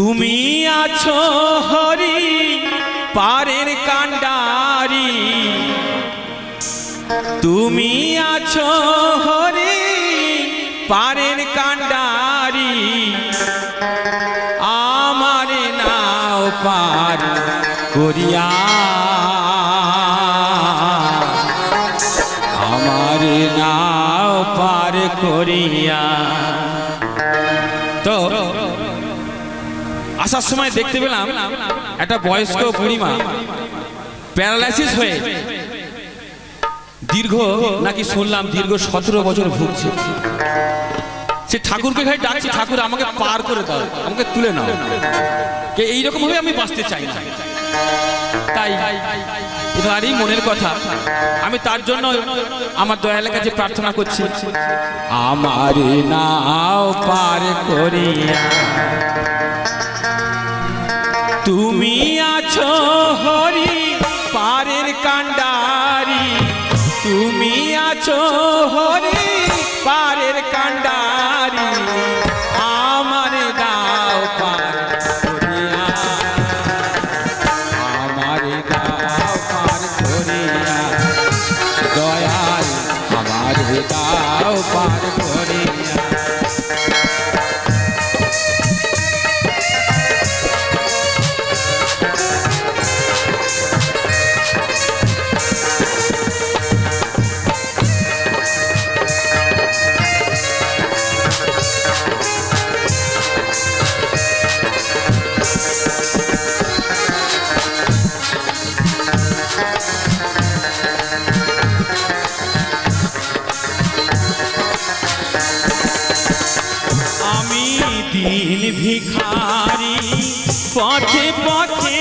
তুমি আছো হরি, পারের কাণ্ডারি। তুমি আছো হরি, পারের কাণ্ডারি। আমারে নাও পার করিয়া। আমারে নাও পার করিয়া। তো আসার সময় দেখতে পেলাম একটা বয়স্ক বুড়িমা প্যারালাইসিস হয়ে দীর্ঘ নাকি শুনলাম দীর্ঘ সতেরো বছর ভুগছে। সে ঠাকুরকে খাই ডাকছে ঠাকুর আমাকে পার করে দাও আমাকে তুলে নাও। কে এইরকম ভাবে আমি বাঁচতে চাই না। তাই এবারই মনের কথা আমি তার জন্য আমার দয়ালের কাছে প্রার্থনা করছি আমার নাও পার করিয়া। তুমি আছো হরি পারের কাণ্ডারি। তুমি আছো হরি পারের কাণ্ডারি। আমার দাও পার আমার দাও পার দয়াল, আমার দাও পার আমি দিন ভিখারি, পথে পথে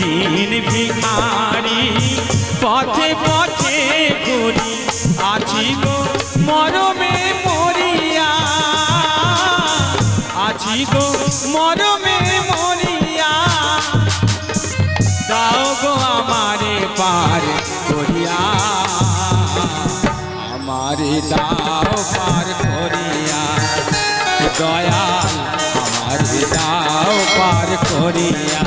দিন ভিখারি, পথে পথে ঘুরি আছি গো মরমে মরিয়া আছি গো মরমে মরিয়া। দাও পার করিয়া দয়াল আমার দাও পার করিয়া।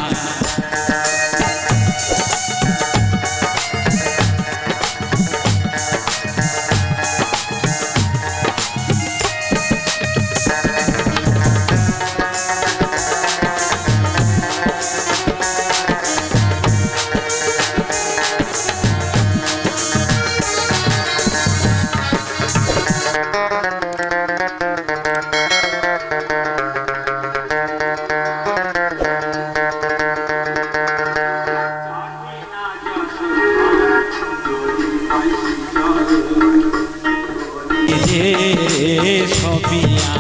যে সপিয়া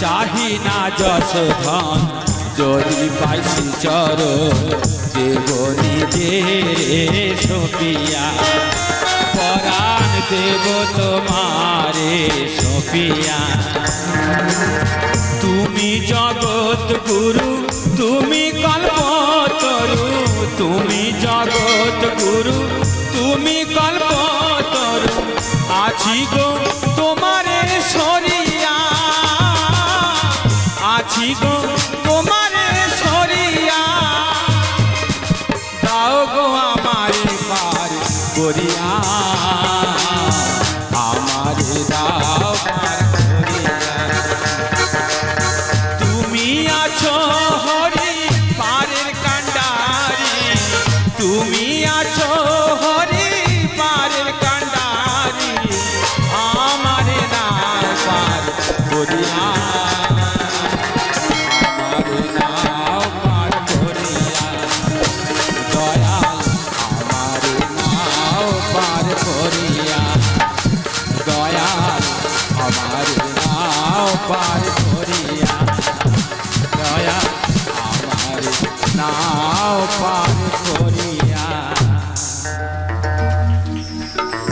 চাহি না যশ ধন যদি পাইছি চর দেব নিজে সপিয়া পরাণ দেব তোমারে সপিয়া কল্পতরু আছি গো সরিয়া। আছি গো তোমারে সরিয়া। দাও গো আমারে পার করিয়া। আমারে দাও তুমি আছো হরি, পারের কাণ্ডারি তুমি করিয়া